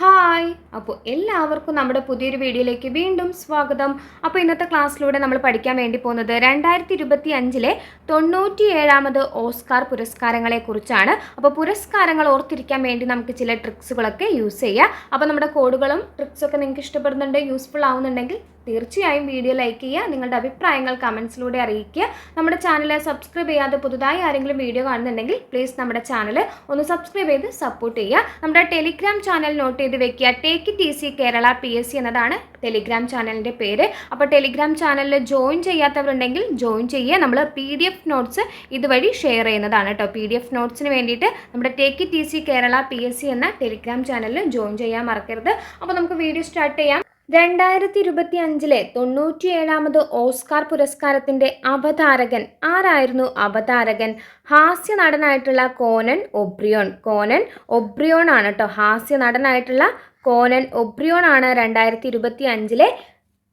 Hi. അപ്പോൾ എല്ലാവർക്കും നമ്മുടെ പുതിയൊരു വീഡിയോയിലേക്ക് വീണ്ടും സ്വാഗതം. അപ്പോൾ ഇന്നത്തെ ക്ലാസ്സിലൂടെ നമ്മൾ പഠിക്കാൻ വേണ്ടി പോകുന്നത് രണ്ടായിരത്തി ഇരുപത്തി അഞ്ചിലെ തൊണ്ണൂറ്റി ഏഴാമത് ഓസ്കാർ പുരസ്കാരങ്ങളെക്കുറിച്ചാണ് അപ്പോൾ പുരസ്കാരങ്ങൾ ഓർത്തിരിക്കാൻ വേണ്ടി നമുക്ക് ചില ട്രിക്സുകളൊക്കെ യൂസ് ചെയ്യാം. അപ്പോൾ നമ്മുടെ കോഡുകളും ട്രിക്സൊക്കെ നിങ്ങൾക്ക് ഇഷ്ടപ്പെടുന്നുണ്ട് യൂസ്ഫുൾ ആവുന്നുണ്ടെങ്കിൽ തീർച്ചയായും വീഡിയോ ലൈക്ക് ചെയ്യുക നിങ്ങളുടെ അഭിപ്രായങ്ങൾ കമൻസിലൂടെ അറിയിക്കുക. നമ്മുടെ ചാനൽ സബ്സ്ക്രൈബ് ചെയ്യാതെ പുതുതായി ആരെങ്കിലും വീഡിയോ കാണുന്നുണ്ടെങ്കിൽ പ്ലീസ് നമ്മുടെ ചാനൽ ഒന്ന് സബ്സ്ക്രൈബ് ചെയ്ത് സപ്പോർട്ട് ചെയ്യുക. നമ്മുടെ ടെലിഗ്രാം ചാനൽ നോട്ട് ചെയ്ത് വെക്കുക. Take it easy Kerala P S C എന്നതാണ് ടെലിഗ്രാം ചാനലിന്റെ പേര്. അപ്പോൾ ടെലിഗ്രാം ചാനലിൽ ജോയിൻ ചെയ്യാത്തവരുണ്ടെങ്കിൽ ജോയിൻ ചെയ്യുക. നമ്മൾ പി ഡി എഫ് നോട്ട്സ് ഇതുവഴി ഷെയർ ചെയ്യുന്നതാണ് കേട്ടോ. പി ഡി എഫ് നോട്ട്സിന് വേണ്ടിയിട്ട് നമ്മുടെ take it easy Kerala P S C എന്ന ടെലിഗ്രാം ചാനലിൽ ജോയിൻ ചെയ്യാൻ മറക്കരുത്. അപ്പോൾ നമുക്ക് വീഡിയോ സ്റ്റാർട്ട് ചെയ്യാം. രണ്ടായിരത്തി ഇരുപത്തി അഞ്ചിലെ തൊണ്ണൂറ്റിയേഴാമത് ഓസ്കാർ പുരസ്കാരത്തിന്റെ അവതാരകൻ ആരായിരുന്നു? അവതാരകൻ ഹാസ്യ നടനായിട്ടുള്ള കോനൻ ഒബ്രിയോൺ. കോനൻ ഒബ്രിയോൺ ആണ് കേട്ടോ. ഹാസ്യ നടനായിട്ടുള്ള കോനൻ ഒബ്രിയോൺ ആണ് രണ്ടായിരത്തി ഇരുപത്തി അഞ്ചിലെ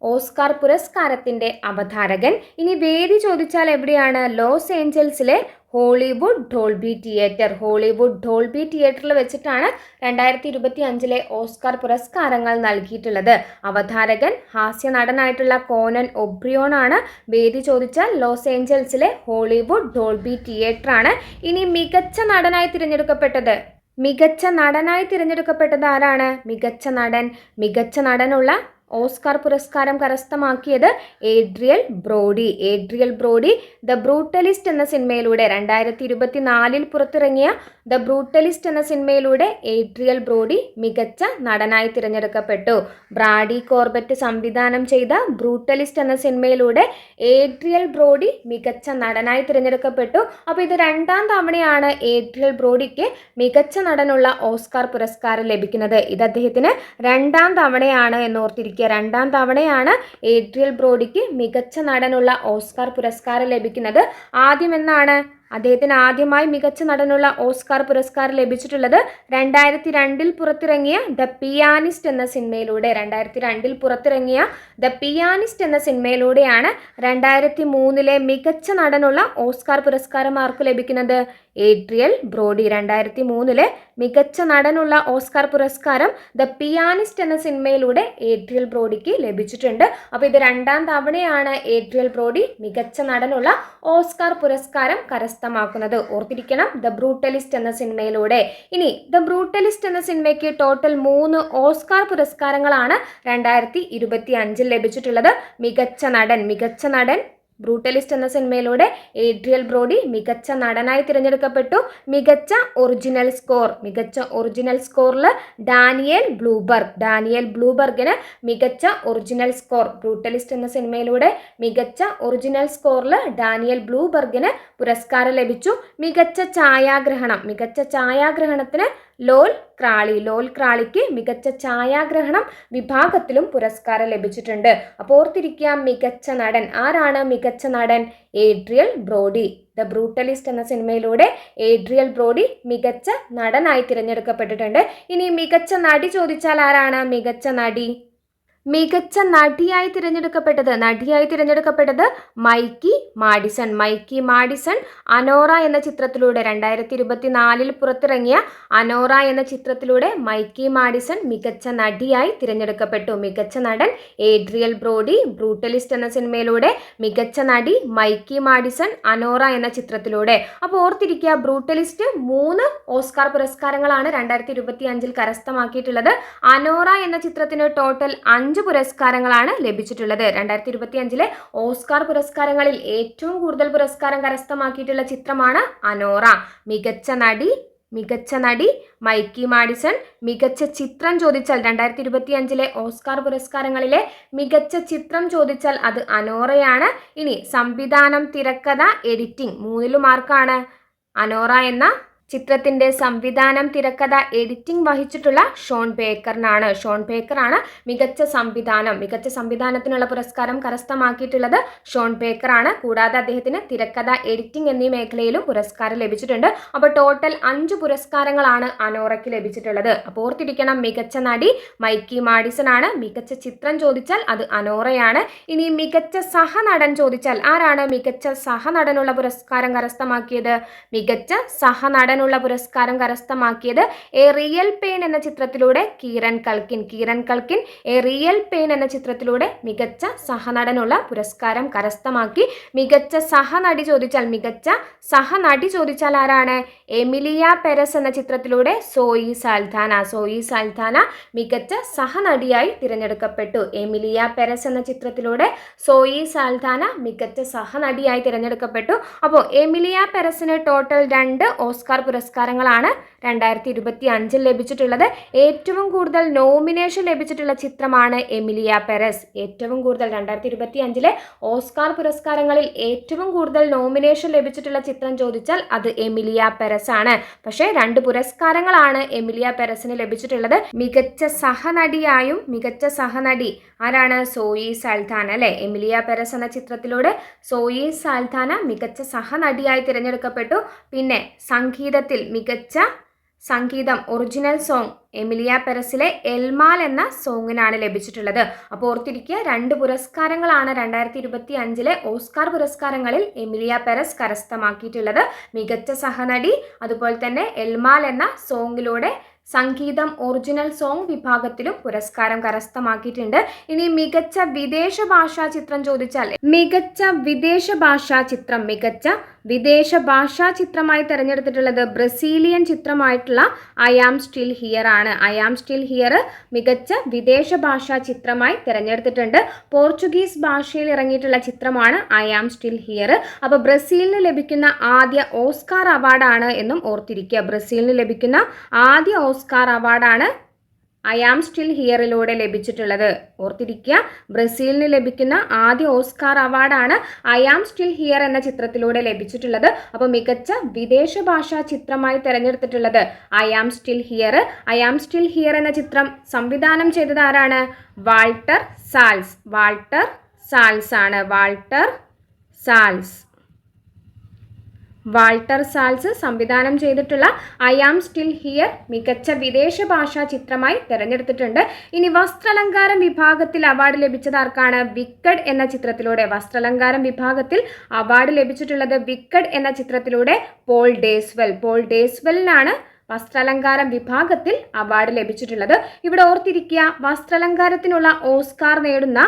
ഓസ്കാർ പുരസ്കാരത്തിന്റെ അവതാരകൻ. ഇനി വേദി ചോദിച്ചാൽ എവിടെയാണ്? Los ഏഞ്ചൽസിലെ Hollywood Dolby theatre. Hollywood Dolby തിയേറ്ററിൽ വെച്ചിട്ടാണ് രണ്ടായിരത്തി ഇരുപത്തി അഞ്ചിലെ ഓസ്കാർ പുരസ്കാരങ്ങൾ നൽകിയിട്ടുള്ളത്. അവതാരകൻ ഹാസ്യ നടനായിട്ടുള്ള കോനൻ ഒബ്രിയോൺ ആണ് വേദി ചോദിച്ച ലോസ് ഏഞ്ചൽസിലെ ഹോളിവുഡ് ഡോൾബി തിയേറ്റർ ആണ് ഇനി മികച്ച നടനായി തിരഞ്ഞെടുക്കപ്പെട്ടത്. മികച്ച നടനായി തിരഞ്ഞെടുക്കപ്പെട്ടത് ആരാണ്? മികച്ച നടൻ മികച്ച നടനുള്ള ഓസ്കാർ പുരസ്കാരം കരസ്ഥമാക്കിയത് Adrien Brody. Adrien Brody the Brutalist എന്ന സിനിമയിലൂടെ രണ്ടായിരത്തി ഇരുപത്തി നാലിൽ പുറത്തിറങ്ങിയ ദ ബ്രൂട്ടലിസ്റ്റ് എന്ന സിനിമയിലൂടെ ഏഡ്രിയൽ ബ്രോഡി മികച്ച നടനായി തിരഞ്ഞെടുക്കപ്പെട്ടു. ബ്രാഡി കോർബറ്റ് സംവിധാനം ചെയ്ത ബ്രൂട്ടലിസ്റ്റ് എന്ന സിനിമയിലൂടെ ഏഡ്രിയൽ ബ്രോഡി മികച്ച നടനായി തിരഞ്ഞെടുക്കപ്പെട്ടു. അപ്പോൾ ഇത് രണ്ടാം തവണയാണ് ഏഡ്രിയൽ ബ്രോഡിക്ക് മികച്ച നടനുള്ള ഓസ്കാർ പുരസ്കാരം ലഭിക്കുന്നത്. ഇത് അദ്ദേഹത്തിന് രണ്ടാം തവണയാണ് എന്ന് ഓർത്തിരിക്കുക രണ്ടാം തവണയാണ് ഏഡ്രിയൽ ബ്രോഡിക്ക് മികച്ച നടനുള്ള ഓസ്കാർ പുരസ്കാരം ലഭിക്കുന്നത്. ആദ്യം എന്നാണ് അദ്ദേഹത്തിന് ആദ്യമായി മികച്ച നടനുള്ള ഓസ്കാർ പുരസ്കാരം ലഭിച്ചിട്ടുള്ളത് രണ്ടായിരത്തി രണ്ടിൽ പുറത്തിറങ്ങിയ ദ പിയാനിസ്റ്റ് എന്ന സിനിമയിലൂടെ രണ്ടായിരത്തി രണ്ടിൽ പുറത്തിറങ്ങിയ ദ പിയാനിസ്റ്റ് എന്ന സിനിമയിലൂടെയാണ് രണ്ടായിരത്തി മൂന്നിലെ മികച്ച നടനുള്ള ഓസ്കാർ പുരസ്കാരം ആർക്ക് ലഭിക്കുന്നത്? Adrien Brody. രണ്ടായിരത്തി മൂന്നിലെ മികച്ച നടനുള്ള ഓസ്കാർ പുരസ്കാരം ദ പിയാനിസ്റ്റ് എന്ന സിനിമയിലൂടെ ഏഡ്രിയൽ ബ്രോഡിക്ക് ലഭിച്ചിട്ടുണ്ട്. അപ്പോൾ ഇത് രണ്ടാം തവണയാണ് ഏഡ്രിയൽ ബ്രോഡി മികച്ച നടനുള്ള ഓസ്കാർ പുരസ്കാരം കരസ്ഥമാക്കുന്നത് ഓർത്തിരിക്കണം ദ ബ്രൂട്ടലിസ്റ്റ് എന്ന സിനിമയിലൂടെ. ഇനി ദ ബ്രൂട്ടലിസ്റ്റ് എന്ന സിനിമയ്ക്ക് ടോട്ടൽ മൂന്ന് ഓസ്കാർ പുരസ്കാരങ്ങളാണ് രണ്ടായിരത്തി ഇരുപത്തി അഞ്ചിൽ ലഭിച്ചിട്ടുള്ളത്. മികച്ച നടൻ മികച്ച നടൻ ബ്രൂട്ടലിസ്റ്റ് എന്ന സിനിമയിലൂടെ ഏഡ്രിയൽ ബ്രോഡി മികച്ച നടനായി തിരഞ്ഞെടുക്കപ്പെട്ടു. മികച്ച ഒറിജിനൽ സ്കോർ മികച്ച ഒറിജിനൽ സ്കോറിൽ ഡാനിയൽ ബ്ലൂബർഗ്. ഡാനിയൽ ബ്ലൂബർഗിന് മികച്ച ഒറിജിനൽ സ്കോർ ബ്രൂട്ടലിസ്റ്റ് എന്ന സിനിമയിലൂടെ മികച്ച ഒറിജിനൽ സ്കോറിൽ ഡാനിയൽ ബ്ലൂബർഗിന് പുരസ്കാരം ലഭിച്ചു. മികച്ച ഛായാഗ്രഹണം മികച്ച ഛായാഗ്രഹണത്തിന് ലോൽ ക്രാളി. ലോൽ ക്രാളിക്ക് മികച്ച ഛായാഗ്രഹണം വിഭാഗത്തിലും പുരസ്കാരം ലഭിച്ചിട്ടുണ്ട്. അപ്പോൾ ഓർത്തിരിക്കുക മികച്ച നടൻ ആരാണ്? മികച്ച നടൻ ഏഡ്രിയൽ ബ്രോഡി. ദ ബ്രൂട്ടലിസ്റ്റ് എന്ന സിനിമയിലൂടെ ഏഡ്രിയൽ ബ്രോഡി മികച്ച നടനായി തിരഞ്ഞെടുക്കപ്പെട്ടിട്ടുണ്ട്. ഇനി മികച്ച നടി ചോദിച്ചാൽ ആരാണ്? മികച്ച നടി മികച്ച നടിയായി തിരഞ്ഞെടുക്കപ്പെട്ടത് നടിയായി തിരഞ്ഞെടുക്കപ്പെട്ടത് Mikey Madison. Mikey Madison Anora എന്ന ചിത്രത്തിലൂടെ രണ്ടായിരത്തി ഇരുപത്തിനാലിൽ പുറത്തിറങ്ങിയ അനോറ എന്ന ചിത്രത്തിലൂടെ മൈക്കി മാഡിസൺ മികച്ച നടിയായി തിരഞ്ഞെടുക്കപ്പെട്ടു. മികച്ച നടൻ ഏഡ്രിയൽ ബ്രോഡി ബ്രൂട്ടലിസ്റ്റ് എന്ന സിനിമയിലൂടെ മികച്ച നടി മൈക്കി മാഡിസൺ അനോറ എന്ന ചിത്രത്തിലൂടെ. അപ്പോൾ ഓർത്തിരിക്കുക ബ്രൂട്ടലിസ്റ്റ് മൂന്ന് ഓസ്കാർ പുരസ്കാരങ്ങളാണ് രണ്ടായിരത്തി ഇരുപത്തി അഞ്ചിൽ കരസ്ഥമാക്കിയിട്ടുള്ളത്. അനോറ എന്ന ചിത്രത്തിന് ടോട്ടൽ അഞ്ച് പുരസ്കാരങ്ങളാണ് ലഭിച്ചിട്ടുള്ളത്. രണ്ടായിരത്തി ഇരുപത്തി അഞ്ചിലെ ഓസ്കാർ പുരസ്കാരങ്ങളിൽ ഏറ്റവും കൂടുതൽ പുരസ്കാരം കരസ്ഥമാക്കിയിട്ടുള്ള ചിത്രമാണ് അനോറ. മികച്ച നടി മികച്ച നടി മൈക്കി മാഡിസൺ മികച്ച ചിത്രം ചോദിച്ചാൽ രണ്ടായിരത്തി ഇരുപത്തി അഞ്ചിലെ ഓസ്കാർ പുരസ്കാരങ്ങളിലെ മികച്ച ചിത്രം ചോദിച്ചാൽ അത് അനോറയാണ്. ഇനി സംവിധാനം തിരക്കഥ എഡിറ്റിംഗ് മൂന്നിലും മാർക്കാണ് അനോറ എന്ന ചിത്രത്തിന്റെ സംവിധാനം തിരക്കഥ എഡിറ്റിംഗ് വഹിച്ചിട്ടുള്ള ഷോൺ ബേക്കറിനാണ്. ഷോൺ ബേക്കറാണ് മികച്ച സംവിധാനം. മികച്ച സംവിധാനത്തിനുള്ള പുരസ്കാരം കരസ്ഥമാക്കിയിട്ടുള്ളത് ഷോൺ ബേക്കറാണ്. കൂടാതെ അദ്ദേഹത്തിന് തിരക്കഥ എഡിറ്റിംഗ് എന്നീ മേഖലയിലും പുരസ്കാരം ലഭിച്ചിട്ടുണ്ട്. അപ്പോൾ ടോട്ടൽ അഞ്ച് പുരസ്കാരങ്ങളാണ് അനോറയ്ക്ക് ലഭിച്ചിട്ടുള്ളത്. അപ്പോൾ ഓർത്തിരിക്കണം മികച്ച നടി മൈക്കി മാഡിസൺ ആണ് മികച്ച ചിത്രം ചോദിച്ചാൽ അത് അനോറയാണ്. ഇനി മികച്ച സഹനടൻ ചോദിച്ചാൽ ആരാണ് മികച്ച സഹനടനുള്ള പുരസ്കാരം കരസ്ഥമാക്കിയത്? മികച്ച സഹനടൻ നടനുള്ള പുരസ്കാരം കരസ്ഥമാക്കിയത് എ റിയൽ പെയിൻ എന്ന ചിത്രത്തിലൂടെ Kieran Culkin. Kieran Culkin a real pain എന്ന ചിത്രത്തിലൂടെ മികച്ച സഹനടനുള്ള പുരസ്കാരം കരസ്ഥമാക്കി. മികച്ച സഹനടി ചോദിച്ചാൽ മികച്ച സഹനടി ചോദിച്ചാൽ ആരാണ്? എമിലിയ പെരസ് എന്ന ചിത്രത്തിലൂടെ സോയി സാൽധാന. സോയി സാൽധാന മികച്ച സഹനടിയായി തിരഞ്ഞെടുക്കപ്പെട്ടു. എമിലിയ പെരസ് എന്ന ചിത്രത്തിലൂടെ സോയി സാൽധാന മികച്ച സഹനടിയായി തിരഞ്ഞെടുക്കപ്പെട്ടു. അപ്പോൾ എമിലിയ പെരസിന് ടോട്ടൽ രണ്ട് ഓസ്കാർ പുരസ്കാരങ്ങളാണ് രണ്ടായിരത്തി ഇരുപത്തി അഞ്ചിൽ ലഭിച്ചിട്ടുള്ളത്. ഏറ്റവും കൂടുതൽ നോമിനേഷൻ ലഭിച്ചിട്ടുള്ള ചിത്രമാണ് എമിലിയ പെരസ്. ഏറ്റവും കൂടുതൽ രണ്ടായിരത്തി ഇരുപത്തി അഞ്ചിലെ ഓസ്കാർ പുരസ്കാരങ്ങളിൽ ഏറ്റവും കൂടുതൽ നോമിനേഷൻ ലഭിച്ചിട്ടുള്ള ചിത്രം ചോദിച്ചാൽ അത് എമിലിയ പെരസ് ആണ് പക്ഷേ രണ്ട് പുരസ്കാരങ്ങളാണ് എമിലിയ പെരസിന് ലഭിച്ചിട്ടുള്ളത്. മികച്ച സഹനടിയായും മികച്ച സഹനടി ആരാണ് സോയി സാൽഥാന അല്ലേ? എമിലിയ പെരസ് എന്ന ചിത്രത്തിലൂടെ സോയി സാൽഥാന മികച്ച സഹനടിയായി തിരഞ്ഞെടുക്കപ്പെട്ടു. പിന്നെ സംഗീതത്തിൽ മികച്ച സംഗീതം ഒറിജിനൽ സോങ് എമിലിയ പെരസിലെ എൽമാൽ എന്ന സോങ്ങിനാണ് ലഭിച്ചിട്ടുള്ളത്. അപ്പോൾ ഓർത്തിരിക്കുക രണ്ട് പുരസ്കാരങ്ങളാണ് രണ്ടായിരത്തി ഇരുപത്തി അഞ്ചിലെ ഓസ്കാർ പുരസ്കാരങ്ങളിൽ എമിലിയ പെരസ് കരസ്ഥമാക്കിയിട്ടുള്ളത്. മികച്ച സഹനടി അതുപോലെ തന്നെ എൽമാൽ എന്ന സോങ്ങിലൂടെ സംഗീതം ഒറിജിനൽ സോങ് വിഭാഗത്തിലും പുരസ്കാരം കരസ്ഥമാക്കിയിട്ടുണ്ട്. ഇനി മികച്ച വിദേശ ഭാഷാ ചിത്രം ചോദിച്ചാൽ മികച്ച വിദേശ ഭാഷാ ചിത്രം മികച്ച വിദേശ ഭാഷാ ചിത്രമായി തിരഞ്ഞെടുത്തിട്ടുള്ളത് ബ്രസീലിയൻ ചിത്രമായിട്ടുള്ള ഐ ആം സ്റ്റിൽ ഹിയർ ആണ്. ഐ ആം സ്റ്റിൽ ഹിയർ മികച്ച വിദേശ ഭാഷാ ചിത്രമായി തിരഞ്ഞെടുത്തിട്ടുണ്ട്. പോർച്ചുഗീസ് ഭാഷയിൽ ഇറങ്ങിയിട്ടുള്ള ചിത്രമാണ് ഐ ആം സ്റ്റിൽ ഹിയർ അപ്പോൾ ബ്രസീലിന് ലഭിക്കുന്ന ആദ്യ ഓസ്കാർ അവാർഡാണ് എന്നും ഓർത്തിരിക്കുക. ബ്രസീലിന് ലഭിക്കുന്ന ആദ്യ ഓസ്കാർ അവാർഡാണ് ഐ ആം സ്റ്റിൽ ഹിയറിലൂടെ ലഭിച്ചിട്ടുള്ളത്. ഓർത്തിരിക്കുക ബ്രസീലിന് ലഭിക്കുന്ന ആദ്യ ഓസ്കാർ അവാർഡാണ് ഐ ആം സ്റ്റിൽ ഹിയർ എന്ന ചിത്രത്തിലൂടെ ലഭിച്ചിട്ടുള്ളത്. അപ്പോൾ മികച്ച വിദേശ ഭാഷാ ചിത്രമായി തിരഞ്ഞെടുത്തിട്ടുള്ളത് I am still here. I am still here എന്ന ചിത്രം സംവിധാനം ചെയ്തത് ആരാണ്? Walter Salles. വാൾട്ടർ സാൽസ് ആണ് വാൾട്ടർ സാൽസ്. വാൾട്ടർ സാൽസ് സംവിധാനം ചെയ്തിട്ടുള്ള ഐ ആം സ്റ്റിൽ ഹിയർ മികച്ച വിദേശ ഭാഷാ ചിത്രമായി തിരഞ്ഞെടുത്തിട്ടുണ്ട്. ഇനി വസ്ത്രലങ്കാരം വിഭാഗത്തിൽ അവാർഡ് ലഭിച്ചത് ആർക്കാണ്? വിക്കഡ് എന്ന ചിത്രത്തിലൂടെ. വസ്ത്രലങ്കാരം വിഭാഗത്തിൽ അവാർഡ് ലഭിച്ചിട്ടുള്ളത് വിക്കഡ് എന്ന ചിത്രത്തിലൂടെ പോൾ ഡേസ്വെൽ. പോൾ ഡേസ്വെലിനാണ് വസ്ത്രാലങ്കാരം വിഭാഗത്തിൽ അവാർഡ് ലഭിച്ചിട്ടുള്ളത്. ഇവിടെ ഓർത്തിരിക്കുക വസ്ത്രാലങ്കാരത്തിനുള്ള ഓസ്കാർ നേടുന്ന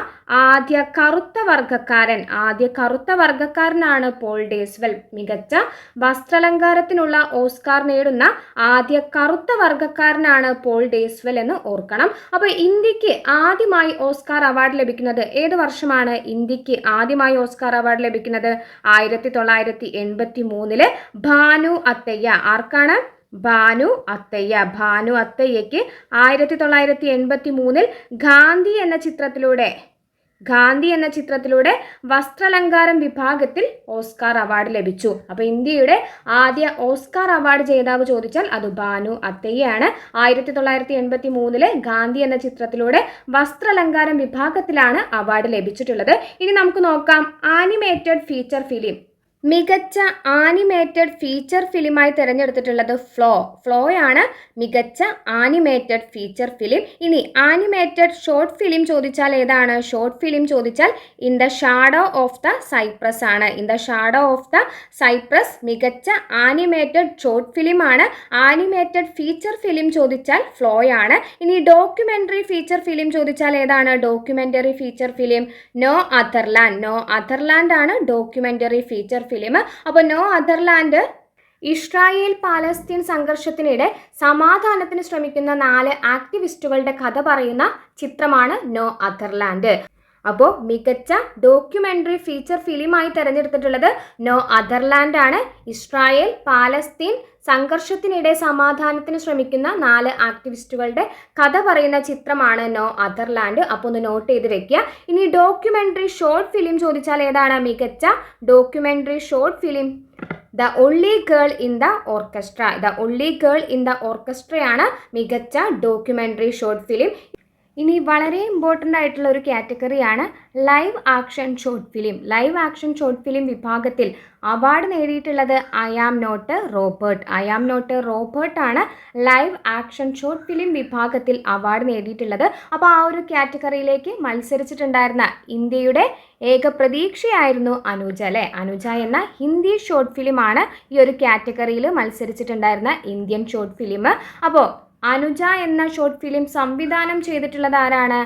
ആദ്യ കറുത്ത വർഗക്കാരൻ ആദ്യ കറുത്ത വർഗക്കാരനാണ് പോൾ ഡേസ്വെൽ. മികച്ച വസ്ത്രാലങ്കാരത്തിനുള്ള ഓസ്കാർ നേടുന്ന ആദ്യ കറുത്ത വർഗക്കാരനാണ് പോൾ ഡേസ്വെൽ എന്ന് ഓർക്കണം. അപ്പോൾ ഇന്ത്യയ്ക്ക് ആദ്യമായി ഓസ്കാർ അവാർഡ് ലഭിക്കുന്നത് ഏത് വർഷമാണ്? ഇന്ത്യയ്ക്ക് ആദ്യമായി ഓസ്കാർ അവാർഡ് ലഭിക്കുന്നത് ആയിരത്തി തൊള്ളായിരത്തി എൺപത്തി മൂന്നിൽ ഭാനു അത്തയ്യ. ആർക്കാണ്? ഭാനു അത്തയ്യ. ഭാനു അത്തയ്യയ്ക്ക് ആയിരത്തി തൊള്ളായിരത്തി എൺപത്തി മൂന്നിൽ ഗാന്ധി എന്ന ചിത്രത്തിലൂടെ ഗാന്ധി എന്ന ചിത്രത്തിലൂടെ വസ്ത്രാലങ്കാരം വിഭാഗത്തിൽ ഓസ്കാർ അവാർഡ് ലഭിച്ചു. അപ്പോൾ ഇന്ത്യയുടെ ആദ്യ ഓസ്കാർ അവാർഡ് ജേതാവ് ചോദിച്ചാൽ അത് ബാനു അത്തയ്യാണ് ആയിരത്തി തൊള്ളായിരത്തി എൺപത്തി മൂന്നിലെ ഗാന്ധി എന്ന ചിത്രത്തിലൂടെ വസ്ത്രാലങ്കാരം വിഭാഗത്തിലാണ് അവാർഡ് ലഭിച്ചിട്ടുള്ളത്. ഇനി നമുക്ക് നോക്കാം. Animated feature film. മികച്ച ആനിമേറ്റഡ് ഫീച്ചർ ഫിലിമായി തിരഞ്ഞെടുത്തിട്ടുള്ളത് ഫ്ലോ ഫ്ലോയാണ് മികച്ച ആനിമേറ്റഡ് ഫീച്ചർ ഫിലിം ഇനി ആനിമേറ്റഡ് ഷോർട്ട് ഫിലിം ചോദിച്ചാൽ ഏതാണ്? ഷോർട്ട് ഫിലിം ചോദിച്ചാൽ in the shadow of the cypress ആണ്. In the shadow of the cypress മികച്ച ആനിമേറ്റഡ് ഷോർട്ട് ഫിലിമാണ് ആനിമേറ്റഡ് ഫീച്ചർ ഫിലിം ചോദിച്ചാൽ ഫ്ലോയാണ് ഇനി ഡോക്യുമെന്ററി ഫീച്ചർ ഫിലിം ചോദിച്ചാൽ ഏതാണ്? Documentary feature film no other land no other land ആണ് ഡോക്യുമെന്ററി ഫീച്ചർ ഫിലിം അപ്പോൾ no other land Israel Palestine സംഘർഷത്തിനിടെ സമാധാനത്തിന് ശ്രമിക്കുന്ന നാല് ആക്ടിവിസ്റ്റുകളുടെ കഥ പറയുന്ന ചിത്രമാണ് നോ അതർലാൻഡ് അപ്പോൾ മികച്ച ഡോക്യുമെന്ററി ഫീച്ചർ ഫിലിമായി തിരഞ്ഞെടുത്തിട്ടുള്ളത് നോ അതർലാൻഡ് ആണ്. ഇസ്രായേൽ പാലസ്തീൻ സംഘർഷത്തിനിടെ സമാധാനത്തിന് ശ്രമിക്കുന്ന നാല് ആക്ടിവിസ്റ്റുകളുടെ കഥ പറയുന്ന ചിത്രമാണ് നോ അതർലാൻഡ് അപ്പോൾ ഒന്ന് നോട്ട് ചെയ്ത് വെക്കുക. ഇനി ഡോക്യുമെന്ററി ഷോർട്ട് ഫിലിം ചോദിച്ചാൽ ഏതാണ്? മികച്ച documentary short film the only girl in the orchestra the only girl in the ഓർക്കസ്ട്രയാണ് മികച്ച ഡോക്യുമെന്ററി ഷോർട്ട് ഫിലിം ഇനി വളരെ ഇമ്പോർട്ടന്റ് ആയിട്ടുള്ള ഒരു കാറ്റഗറിയാണ് live action short film live action short film വിഭാഗത്തിൽ അവാർഡ് നേടിയിട്ടുള്ളത് I am not Robert I am not Robert ആണ് live action short film വിഭാഗത്തിൽ award നേടിയിട്ടുള്ളത്. അപ്പോൾ ആ ഒരു കാറ്റഗറിയിലേക്ക് മത്സരിച്ചിട്ടുണ്ടായിരുന്ന ഇന്ത്യയുടെ ഏക പ്രതീക്ഷയായിരുന്നു അനുജ അല്ലേ? അനുജ എന്ന ഹിന്ദി ഷോർട്ട് ഫിലിമാണ് ഈ ഒരു കാറ്റഗറിയിൽ മത്സരിച്ചിട്ടുണ്ടായിരുന്ന ഇന്ത്യൻ ഷോർട്ട് ഫിലിം അപ്പോൾ അനുജ എന്ന ഷോർട്ട് ഫിലിം സംവിധാനം ചെയ്തിട്ടുള്ളത് ആരാണ്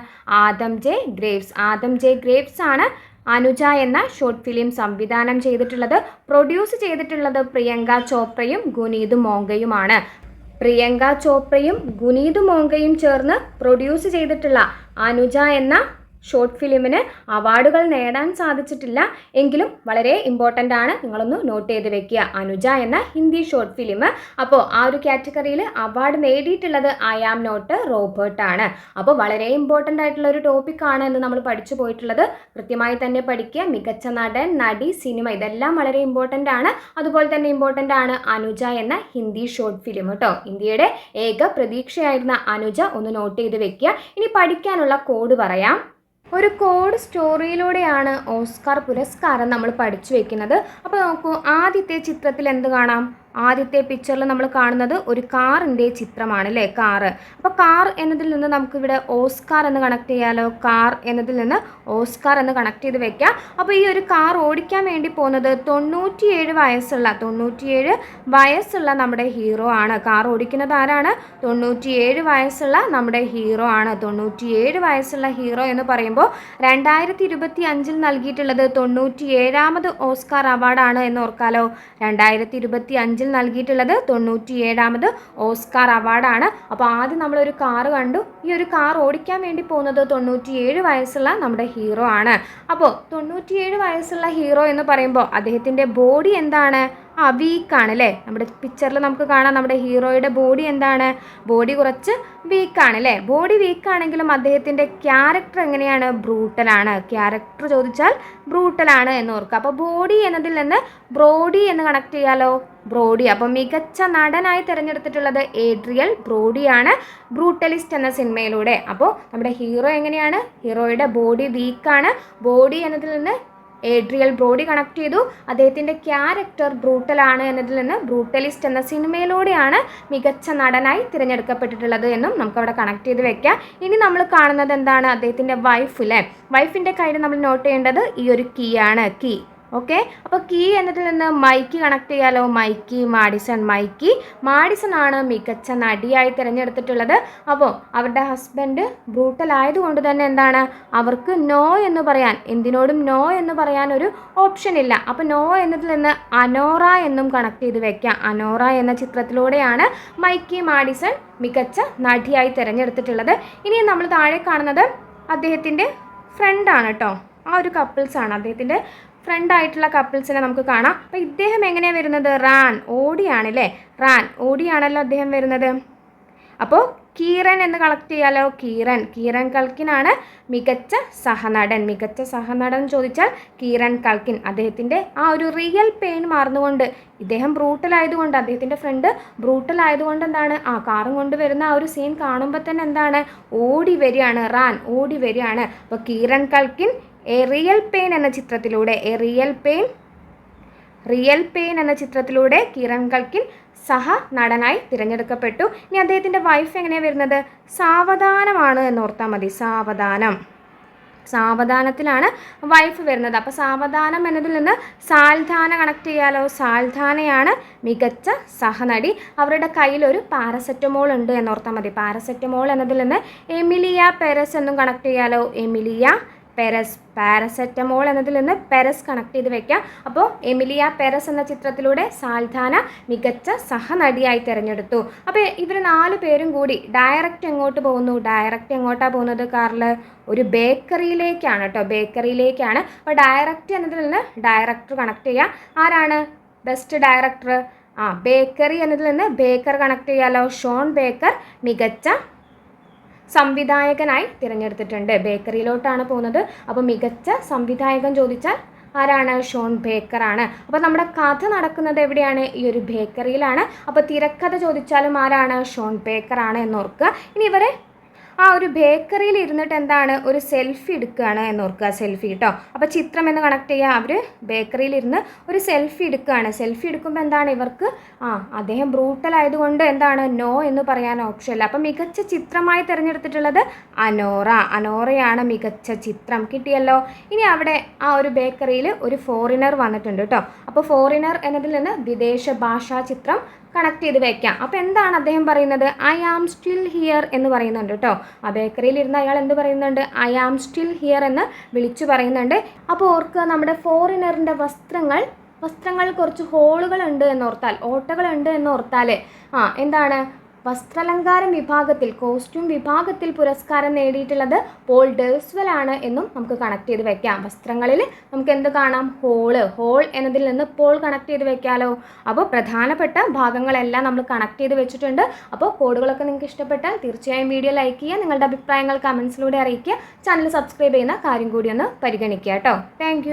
Adam J Graves. Adam J Graves ആണ് അനുജ എന്ന ഷോർട്ട് ഫിലിം സംവിധാനം ചെയ്തിട്ടുള്ളത്. പ്രൊഡ്യൂസ് ചെയ്തിട്ടുള്ളത് പ്രിയങ്ക ചോപ്രയും ഗുനീത് മോങ്കയുമാണ്. പ്രിയങ്ക ചോപ്രയും ഗുനീത് മോങ്കയും ചേർന്ന് പ്രൊഡ്യൂസ് ചെയ്തിട്ടുള്ള അനുജ എന്ന ഷോർട്ട് ഫിലിമിന് അവാർഡുകൾ നേടാൻ സാധിച്ചിട്ടില്ല. എങ്കിലും വളരെ ഇമ്പോർട്ടന്റ് ആണ്. നിങ്ങളൊന്ന് നോട്ട് ചെയ്ത് വെക്കുക. അനുജ എന്ന ഹിന്ദി ഷോർട്ട് ഫിലിം അപ്പോൾ ആ ഒരു കാറ്റഗറിയിൽ അവാർഡ് നേടിയിട്ടുള്ളത് ഐ ആം നോട്ട് റോബർട്ട് ആണ്. അപ്പോൾ വളരെ ഇമ്പോർട്ടന്റ് ആയിട്ടുള്ള ഒരു ടോപ്പിക്കാണ് എന്ന് നമ്മൾ പഠിച്ചു പോയിട്ടുള്ളത്. കൃത്യമായി തന്നെ പഠിക്കുക. മികച്ച നടൻ നടി സിനിമ ഇതെല്ലാം വളരെ ഇമ്പോർട്ടന്റ് ആണ്. അതുപോലെ തന്നെ ഇമ്പോർട്ടന്റ് ആണ് അനുജ എന്ന ഹിന്ദി ഷോർട്ട് ഫിലിം കേട്ടോ ഇന്ത്യയുടെ ഏക പ്രതീക്ഷയായിരുന്ന അനുജ ഒന്ന് നോട്ട് ചെയ്ത് വെക്കുക. ഇനി പഠിക്കാനുള്ള കോഡ് പറയാം. ഒരു കോഡ് സ്റ്റോറിയിലൂടെയാണ് ഓസ്കാർ പുരസ്കാരം നമ്മൾ പഠിച്ചു വെക്കുന്നത്. അപ്പോൾ നോക്കൂ ആദ്യത്തെ ചിത്രത്തിൽ എന്ത് കാണാം? ആദ്യത്തെ പിക്ചറിൽ നമ്മൾ കാണുന്നത് ഒരു കാറിന്റെ ചിത്രമാണ് അല്ലേ? കാറ് അപ്പോൾ കാർ എന്നതിൽ നിന്ന് നമുക്കിവിടെ ഓസ്കാർ എന്ന് കണക്ട് ചെയ്യാലോ? കാർ എന്നതിൽ നിന്ന് ഓസ്കാർ എന്ന് കണക്ട് ചെയ്ത് വെക്കാം. അപ്പോൾ ഈ ഒരു കാർ ഓടിക്കാൻ വേണ്ടി പോകുന്നത് തൊണ്ണൂറ്റിയേഴ് വയസ്സുള്ള തൊണ്ണൂറ്റിയേഴ് വയസ്സുള്ള നമ്മുടെ ഹീറോ ആണ്. കാർ ഓടിക്കുന്നത് ആരാണ്? തൊണ്ണൂറ്റിയേഴ് വയസ്സുള്ള നമ്മുടെ ഹീറോ ആണ്. തൊണ്ണൂറ്റിയേഴ് വയസ്സുള്ള ഹീറോ എന്ന് പറയുമ്പോൾ രണ്ടായിരത്തി ഇരുപത്തി അഞ്ചിൽ നൽകിയിട്ടുള്ളത് തൊണ്ണൂറ്റിയേഴാമത് ഓസ്കാർ അവാർഡാണ് എന്ന് ഓർക്കാലോ? രണ്ടായിരത്തി ഇരുപത്തി അഞ്ചിൽ നൽകിയിട്ടുള്ളത് തൊണ്ണൂറ്റിയേഴാമത് ഓസ്കാർ അവാർഡാണ്. അപ്പോൾ ആദ്യം നമ്മളൊരു കാറ് കണ്ടു. ഈ ഒരു കാർ ഓടിക്കാൻ വേണ്ടി പോകുന്നത് തൊണ്ണൂറ്റിയേഴ് വയസ്സുള്ള നമ്മുടെ ഹീറോ ആണ്. അപ്പോൾ തൊണ്ണൂറ്റിയേഴ് വയസ്സുള്ള ഹീറോ എന്ന് പറയുമ്പോൾ അദ്ദേഹത്തിന്റെ ബോഡി എന്താണ്? ആ വീക്കാണ് അല്ലേ? നമ്മുടെ പിക്ചറിൽ നമുക്ക് കാണാം നമ്മുടെ ഹീറോയുടെ ബോഡി എന്താണ്? ബോഡി കുറച്ച് വീക്കാണ് അല്ലേ? ബോഡി വീക്കാണെങ്കിലും അദ്ദേഹത്തിന്റെ ക്യാരക്ടർ എങ്ങനെയാണ്? ബ്രൂട്ടലാണ് ക്യാരക്ടർ ചോദിച്ചാൽ ബ്രൂട്ടലാണ് എന്ന് ഓർക്കുക. അപ്പോൾ ബോഡി എന്നതിൽ നിന്ന് ബ്രോഡി എന്ന് കണക്ട് ചെയ്യാലോ? ബ്രോഡി. അപ്പം മികച്ച നടനായി തിരഞ്ഞെടുത്തിട്ടുള്ളത് ഏഡ്രിയൽ ബ്രോഡിയാണ് ബ്രൂട്ടലിസ്റ്റ് എന്ന സിനിമയിലൂടെ. അപ്പോൾ നമ്മുടെ ഹീറോ എങ്ങനെയാണ്? ഹീറോയുടെ ബോഡി വീക്കാണ് ബോഡി എന്നതിൽ നിന്ന് ഏഡ്രിയൽ ബ്രോഡി കണക്ട് ചെയ്തു. അദ്ദേഹത്തിന്റെ ക്യാരക്ടർ ബ്രൂട്ടലാണ് എന്നതിൽ നിന്ന് ബ്രൂട്ടലിസ്റ്റ് എന്ന സിനിമയിലൂടെയാണ് മികച്ച നടനായി തിരഞ്ഞെടുക്കപ്പെട്ടിട്ടുള്ളത് എന്നും നമുക്കവിടെ കണക്ട് ചെയ്ത് വെക്കാം. ഇനി നമ്മൾ കാണുന്നത് എന്താണ്? അദ്ദേഹത്തിന്റെ വൈഫ് അല്ലേ വൈഫിന്റെ കയ്യിൽ നമ്മൾ നോട്ട് ചെയ്യേണ്ടത് ഈ ഒരു കീ ആണ്. കീ ഓക്കെ അപ്പോൾ കീ എന്നതിൽ നിന്ന് മൈക്ക് കണക്ട് ചെയ്യാലോ? മൈക്കി മാഡിസൺ മൈക്കി. മാഡിസൺ ആണ് മികച്ച നടിയായി തിരഞ്ഞെടുത്തിട്ടുള്ളത്. അപ്പോൾ അവരുടെ ഹസ്ബൻഡ് ബ്രൂട്ടൽ ആയതുകൊണ്ട് തന്നെ എന്താണ്? അവർക്ക് നോ എന്ന് പറയാൻ എന്തിനോടും നോ എന്ന് പറയാൻ ഒരു ഓപ്ഷൻ ഇല്ല. അപ്പോൾ നോ എന്നതിൽ നിന്ന് അനോറ എന്നും കണക്ട് ചെയ്ത് വെക്കാം. അനോറ എന്ന ചിത്രത്തിലൂടെയാണ് മൈക്കി മാഡിസൺ മികച്ച നടിയായി തിരഞ്ഞെടുത്തിട്ടുള്ളത്. ഇനി നമ്മൾ താഴെ കാണുന്നത് അദ്ദേഹത്തിന്റെ ഫ്രണ്ടാണ് കേട്ടോ ആ ഒരു കപ്പിൾസാണ് അദ്ദേഹത്തിന്റെ ഫ്രണ്ട് ആയിട്ടുള്ള കപ്പിൾസിനെ നമുക്ക് കാണാം. അപ്പോൾ ഇദ്ദേഹം എങ്ങനെയാണ് വരുന്നത്? റാൻ ഓടിയാണ് അല്ലേ റാൻ ഓടിയാണല്ലോ അദ്ദേഹം വരുന്നത്. അപ്പോൾ കീറൻ എന്ന് കളക്ട് ചെയ്യാലോ? കീറൻ കീറൻ കൽക്കിനാണ് മികച്ച സഹനടൻ. മികച്ച സഹനടൻ ചോദിച്ചാൽ കീറൻ കൽക്കിൻ. അദ്ദേഹത്തിന്റെ ആ ഒരു റിയൽ പെയിൻ മാറുന്നുകൊണ്ട് ഇദ്ദേഹം ബ്രൂട്ടലായതുകൊണ്ട് അദ്ദേഹത്തിന്റെ ഫ്രണ്ട് ബ്രൂട്ടലായതുകൊണ്ട് എന്താണ്? ആ കാറും കൊണ്ട് വരുന്ന ആ ഒരു സീൻ കാണുമ്പോൾ തന്നെ എന്താണ്? ഓടി വരികയാണ്. റാൻ ഓടി വരികയാണ്. അപ്പോൾ Kieran Culkin a real pain എന്ന ചിത്രത്തിലൂടെ a real pain real pain എന്ന ചിത്രത്തിലൂടെ കിരൺ കൽക്കിൻ സഹ നടനായി തിരഞ്ഞെടുക്കപ്പെട്ടു. ഇനി അദ്ദേഹത്തിന്റെ വൈഫ് എങ്ങനെയാണ് വരുന്നത്? സാവധാനമാണ് എന്ന് ഓർത്താൽ മതി. സാവധാനം. സാവധാനത്തിലാണ് വൈഫ് വരുന്നത്. അപ്പോൾ സാവധാനം എന്നതിൽ നിന്ന് സാൽധാന കണക്ട് ചെയ്യാലോ? സാൽധാനയാണ് മികച്ച സഹനടി അവരുടെ കയ്യിൽ ഒരു പാരസെറ്റമോൾ ഉണ്ട് എന്നോർത്താൽ മതി. പാരസെറ്റമോൾ എന്നതിൽ നിന്ന് എമിലിയ പെരസ് എന്നും കണക്ട് ചെയ്യാലോ? എമിലിയ പെരസ് പാരസെറ്റമോൾ എന്നതിൽ നിന്ന് പെരസ് കണക്ട് ചെയ്ത് വെക്കാം. അപ്പോൾ എമിലിയ പെരസ് എന്ന ചിത്രത്തിലൂടെ സാൽധാന മികച്ച സഹനടിയായി തിരഞ്ഞെടുത്തു. അപ്പോൾ ഇവർ നാല് പേരും കൂടി ഡയറക്റ്റ് എങ്ങോട്ട് പോകുന്നു? ഡയറക്റ്റ് എങ്ങോട്ടാണ് പോകുന്നത് കാറിൽ ഒരു ബേക്കറിയിലേക്കാണ് കേട്ടോ ബേക്കറിയിലേക്കാണ്. അപ്പോൾ ഡയറക്റ്റ് എന്നതിൽ നിന്ന് ഡയറക്ടർ കണക്ട് ചെയ്യാം. ആരാണ്? ബെസ്റ്റ് ഡയറക്ടർ ആ ബേക്കറി എന്നതിൽ നിന്ന് ബേക്കർ കണക്ട് ചെയ്യാലോ? ഷോൺ ബേക്കർ മികച്ച സംവിധായകനായി തിരഞ്ഞെടുത്തിട്ടുണ്ട്. ബേക്കറിയിലോട്ടാണ് പോകുന്നത്. അപ്പോൾ മികച്ച സംവിധായകൻ ചോദിച്ചാൽ ആരാണ്? ഷോൺ ബേക്കറാണ്. അപ്പോൾ നമ്മുടെ കഥ നടക്കുന്നത് എവിടെയാണ്? ഈ ഒരു ബേക്കറിയിലാണ്. അപ്പോൾ തിരക്കഥ ചോദിച്ചാലും ആരാണ്? ഷോൺ ബേക്കറാണ് എന്നോർക്കുക. ഇനി ഇവരെ ആ ഒരു ബേക്കറിയിൽ ഇരുന്നിട്ട് എന്താണ് ഒരു സെൽഫി എടുക്കുകയാണ് എന്ന് ഓർക്കുക സെൽഫി കേട്ടോ അപ്പോൾ ചിത്രം എന്ന് കണക്ട് ചെയ്യുക അവർ ബേക്കറിയിൽ ഇരുന്ന് ഒരു സെൽഫി എടുക്കുകയാണ്. സെൽഫി എടുക്കുമ്പോൾ എന്താണ് ഇവർക്ക്? ആ അദ്ദേഹം ബ്രൂട്ടൽ ആയതുകൊണ്ട് എന്താണ് നോ എന്ന് പറയാൻ ഓപ്ഷൻ ഇല്ല. അപ്പം മികച്ച ചിത്രമായി തിരഞ്ഞെടുത്തിട്ടുള്ളത് അനോറ. അനോറയാണ് മികച്ച ചിത്രം കിട്ടിയല്ലോ. ഇനി അവിടെ ആ ഒരു ബേക്കറിയിൽ ഒരു ഫോറിനർ വന്നിട്ടുണ്ട് കേട്ടോ അപ്പോൾ ഫോറിനർ എന്നതിൽ നിന്ന് വിദേശ ഭാഷാ ചിത്രം കണക്ട് ചെയ്ത് വെക്കാം. അപ്പോൾ എന്താണ് അദ്ദേഹം പറയുന്നത്? ഐ ആം സ്റ്റിൽ ഹിയർ എന്ന് പറയുന്നുണ്ട് കേട്ടോ ആ ബേക്കറിയിൽ ഇരുന്ന് അയാൾ എന്ത് പറയുന്നുണ്ട്? ഐ ആം സ്റ്റിൽ ഹിയർ എന്ന് വിളിച്ചു പറയുന്നുണ്ട്. അപ്പോൾ ഓർക്കുക നമ്മുടെ ഫോറിനറിന്റെ വസ്ത്രങ്ങൾ വസ്ത്രങ്ങൾ കുറച്ച് ഹോളുകളുണ്ട് എന്നോർത്താൽ ഓട്ടകളുണ്ട് എന്നോർത്താൽ ആ എന്താണ്? വസ്ത്രാലങ്കാരം വിഭാഗത്തിൽ കോസ്റ്റ്യൂം വിഭാഗത്തിൽ പുരസ്കാരം നേടിയിട്ടുള്ളത് പോൾ ഡേഴ്സ്വൽ ആണ് എന്നും നമുക്ക് കണക്ട് ചെയ്ത് വെക്കാം. വസ്ത്രങ്ങളിൽ നമുക്ക് എന്ത് കാണാം? ഹോൾ. ഹോൾ എന്നതിൽ നിന്ന് പോൾ കണക്ട് ചെയ്ത് വെക്കാലോ. അപ്പോൾ പ്രധാനപ്പെട്ട ഭാഗങ്ങളെല്ലാം നമ്മൾ കണക്ട് ചെയ്ത് വെച്ചിട്ടുണ്ട്. അപ്പോൾ കോഡുകളൊക്കെ നിങ്ങൾക്ക് ഇഷ്ടപ്പെട്ടാൽ തീർച്ചയായും വീഡിയോ ലൈക്ക് ചെയ്യുക നിങ്ങളുടെ അഭിപ്രായങ്ങൾ കമൻസിലൂടെ അറിയിക്കുക ചാനൽ സബ്സ്ക്രൈബ് ചെയ്യുന്ന കാര്യം കൂടി ഒന്ന് പരിഗണിക്കുക കേട്ടോ. താങ്ക്